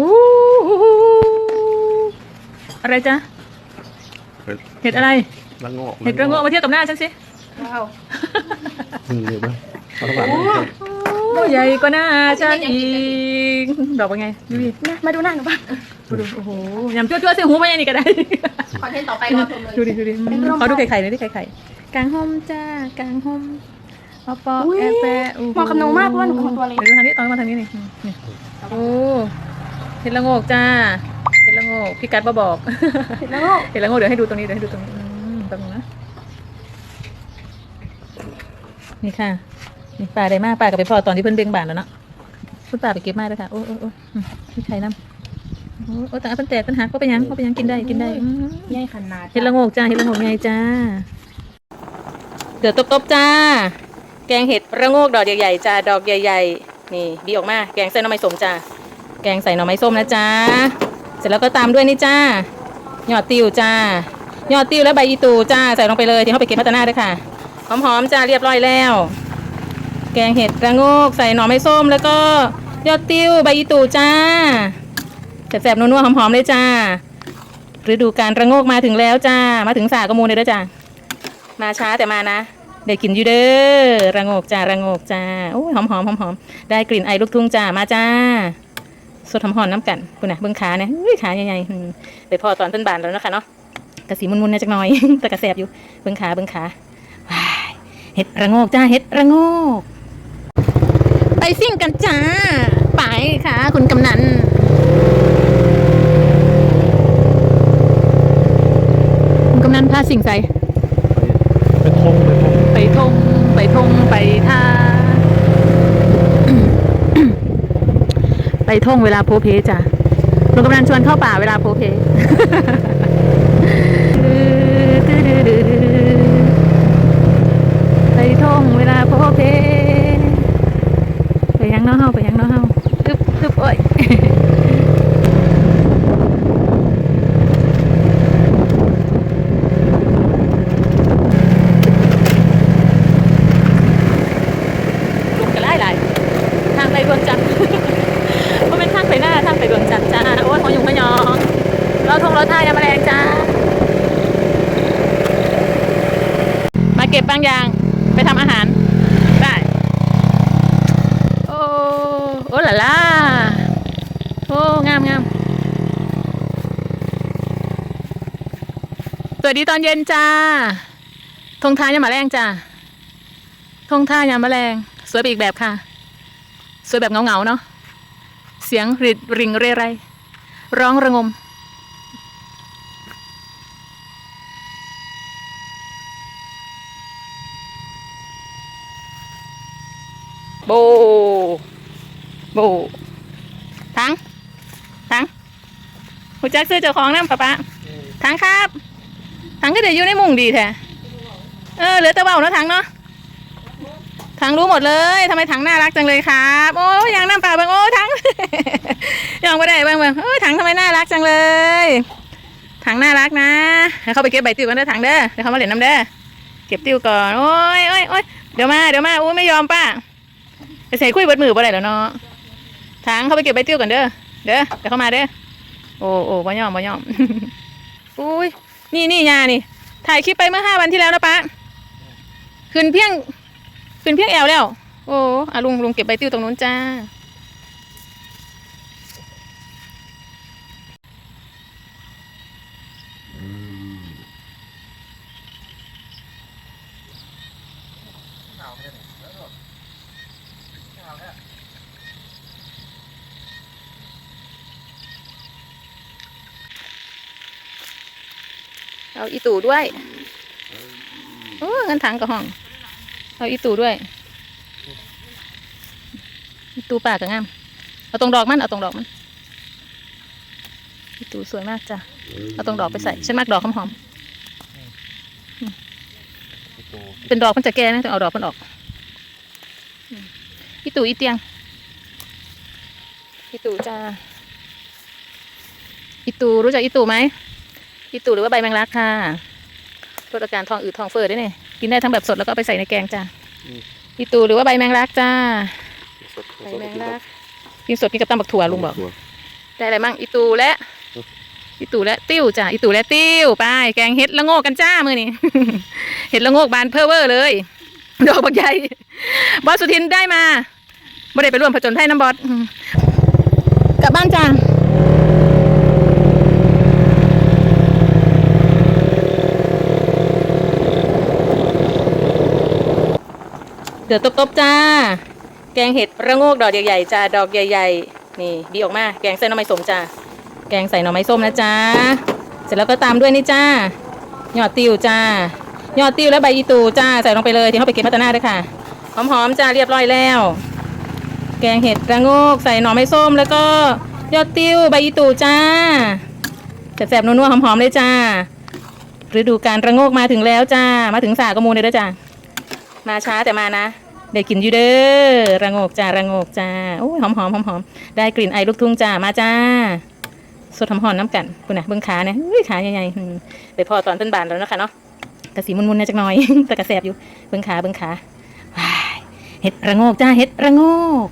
อู้หูอะไรจ๊ะเห็ดเห็ดอะไรละโงอกเห็ดระโงกมาเทียบกับหน้าฉันสิว้าวอืมเดี๋ยวนะเอาละโอ้ใหญ่กว่าหน้าฉันอีกดอกเป็นไงดูดินะมาดูหน้าหนูบ้างดูดิโอ้โหยำจั่วๆเสียหูไปยังนี่ก็ได้คอนเทนต์ต่อไปรอชมเลยดูดิดูดิเป็นร่มขอดูไข่ไข่หน่อยดิไข่ไข่กลางห่มจ้ากลางห่มเอาปออุ๊ยแอบแปะโอ้โเหมาะกับหนูมากเพราะว่าหนูเป็นคนตัวเล็กดี๋ยวดูทางนี้ตอนมาทางนี้นี่นี่โอ้เห็ดละโงกจ้าเห็ดละโงกพี่กัดมาบอกเห็นแล้วก็เห็ดละโงกเดี๋ยวให้ดูตรงนี้เดี๋ยวให้ดูตรงนี้อืมตรงนี้นะนี่ค่ะนี่ป่าได้มากป่ากับไปพอตอนที่เพิ่นเบ่งบานแล้วเนาะคุณป่าไปเก็บมาเลยค่ะโอ้โอ้โอ้อืมพี่ไข่น้ำโอ้โอ้แต่เพิ่นแตกเพิ่นหักก็เป็นหยังก็เป็นหยังกินได้กินได้อืมใหญ่ขนาดเห็ดละโงกจ้าเห็ดละโงกไงจ้าเดือดตบๆจ้า แกงเห็ดระโงกดอกใหญ่ๆจ้าดอกใหญ่ ๆ นี่บีออกมา แกงใส่หน่อไม้ส้มจ้า แกงใส่หน่อไม้ส้มนะจ้าเสร็จแล้วก็ตามด้วยนี่จ้า ยอดติวจ้า ยอดติวและใบอีตูจ้า ใส่ลงไปเลยที่เขาไปเก็บพัฒนาด้วยค่ะ หอมๆจ้าเรียบร้อยแล้ว แกงเห็ดระโงกใส่หน่อไม้ส้มแล้วก็ยอดติวใบอีตูจ้าแซ่บๆนัวๆหอมๆเลยจ้าฤดูการระโงกมาถึงแล้วจ้า มาถึงสากมูลเลยด้อจ้ามาช้าแต่มานะเดี๋ยวกินอยู่เด้อระงกจ้าระงกจ้าโอ้ยหอมหอมหอมหอมได้กลิ่นไอลูกทุ่งจ้ามาจ้า สดหอมหอมน้ำกันคุณนะเบิ้งขาเนี่ยเฮ้ยขาใหญ่ๆอืมไปพอตอนต้นบานแล้วเนาะคะเนาะกระสีมุนๆเนี่ยจักหน่อย แต่กระแสบอยู่เบิ้งขาเบิ้งขาว้ายเห็ดระโงกจ้าเห็ดระโงก ไปซิ่งกันจ้าไปค่ะ คุณกำนันคุณกำนันพาสิ่งใส่เป็นทงเป็นทงไปทงไปทงไปท่า ไปท่องเวลาโพเพจ้ะลุงกำนันชวนเข้าป่าเวลาโพเพไปท่องเวลาโพเพไปยังน้อเฮาไปยังน้อเฮาตึ๊บตึ๊บโอ้ย ลุงกันไล่หลายทางไปดวงจันทร์ ก็เป็นทางไปหน้าทางไปดวงจันทร์จ้าโอ้ยของยุงพยองเราทงเราท่ายาแมลงจ้า มาเก็บบางอย่างไปทำอาหาร ได้ โอ้โอ้ล่ะล่ะโอ้งามงามสวัสดีตอนเย็นจ้าทงทายยามแมลงจ้าทงท่ายามแมลงสวยไปอีกแบบค่ะ สวยแบบเงาๆเนาะเสียงริดริงเรไรร้องระงม โบ โบทั้งทั้งหูจักซื้อเจ้าของน้ำปะปะทั้งครับทั้งก็เดี๋ยวอยู่ในมุงดีแท้เออเหลือแต่เบาเนาะทั้งเนาะถังรู้หมดเลยทำไมถังน่ารักจังเลยครับ โอ้ยยางน้ำปลาบางโอ้ถังยังไม่ได้บางบางเอ้ยถังทำไมน่ารักจังเลยถังน่ารักนะให้เขาไปเก็บใบติ้วกันเด้อถังเด้อ เดี๋ยวเขามาเล่นน้ำเด้อ เก็บติ้วก่อน โอ้ยโอ้ยโอ้ยเดี๋ยวมา เดี๋ยวมาโอ้ยไม่ยอมป้าไปใส่คุยเบิดมือบ่ได้แล้วเนาะ ถังเขาไปเก็บใบติ้วกันเด้อ เด้อเดี๋ยวเขามาเด้อ โอ้โอ้บ่ยอมบ่ยอม อุ้ย นี่นี่ยานี่ ถ่ายคลิปไปเมื่อห้าวันที่แล้วนะป้าขึ้นเพียง ขึ้นเพียงแอวแล้ว โอ้อาลุงลุงเก็บใบติ้วตรงนู้นจ้า เอาอีตู่ด้วยโอ้เงินถังกับห้อง เอาอีตู่ด้วย อีตู่ปากกับงาม เอาตรงดอกมัน เอาตรงดอกมัน อีตู่สวยมากจ้ะ เอาตรงดอกไปใส่ฉันมากดอกหอมๆอืมเป็นดอกมันจะแก่นะต้องเอาดอกมันออกอืมอีตู่อีเตียง อีตู่จ้าอีตู่รู้จักอีตู่ไหม อีตู่หรือว่าใบแมงลักค่ะลดอาการท้องอืดท้องเฟ้อได้เนี่ยกินได้ทั้งแบบสดแล้วก็เอาไปใส่ในแกงจ้าอีตูหรือว่าใบแมงลักจ้าสดใบแมงลักกินสดกินกับตำบักถั่วลุงบอกถั่วได้อะไรมั่งอีตูและอีตูและติ้วจ้ะอีตูและติ้วไปแกงเห็ดละโงกกันจ้ามือนี่เห็ดละโงกบานเพอเวอร์เลยดอกบักใหญ่บอสสุทินได้มาไม่ได้ไปร่วมผจญภัยน้ำบอสอืมกลับบ้านจ้า เดือดตบๆจ้า แกงเห็ดระโงกดอกใหญ่ๆจ้า ดอกใหญ่ๆ นี่บีออกมา แกงใส่หน่อไม้ส้มจ้า แกงใส่หน่อไม้ส้มนะจ้า เสร็จแล้วก็ตามด้วยนี่จ้า ยอดติวจ้า ยอดติวและใบอีตูจ้า ใส่ลงไปเลยที่เขาไปเก็บพัฒนาด้วยค่ะ หอมๆจ้าเรียบร้อยแล้ว แกงเห็ดระโงกใส่หน่อไม้ส้มแล้วก็ยอดติวใบอีตูจ้าแซ่บๆนัวๆหอมๆเลยจ้าฤดูการระโงกมาถึงแล้วจ้า มาถึงสากมูลเลยด้อจ้า มาช้าแต่มานะได้กลิ่นอยู่เด้อระงกจ้าระงกจ้าโอ้ยหอมหอมหอมหอมได้กลิ่นไอลูกทุ่งจ้ามาจ้าสดหอมหอมน้ำกันคุณนะเบื้องขาเนี่ยขาใหญ่ๆอืมไปพอตอนต้นบานแล้วนะคะเนาะกระสีมุนๆนะจักหน่อยแต่กระแสบอยู่เบื้องขาเบื้องขาเห็ดระงกจ้าเห็ดระงก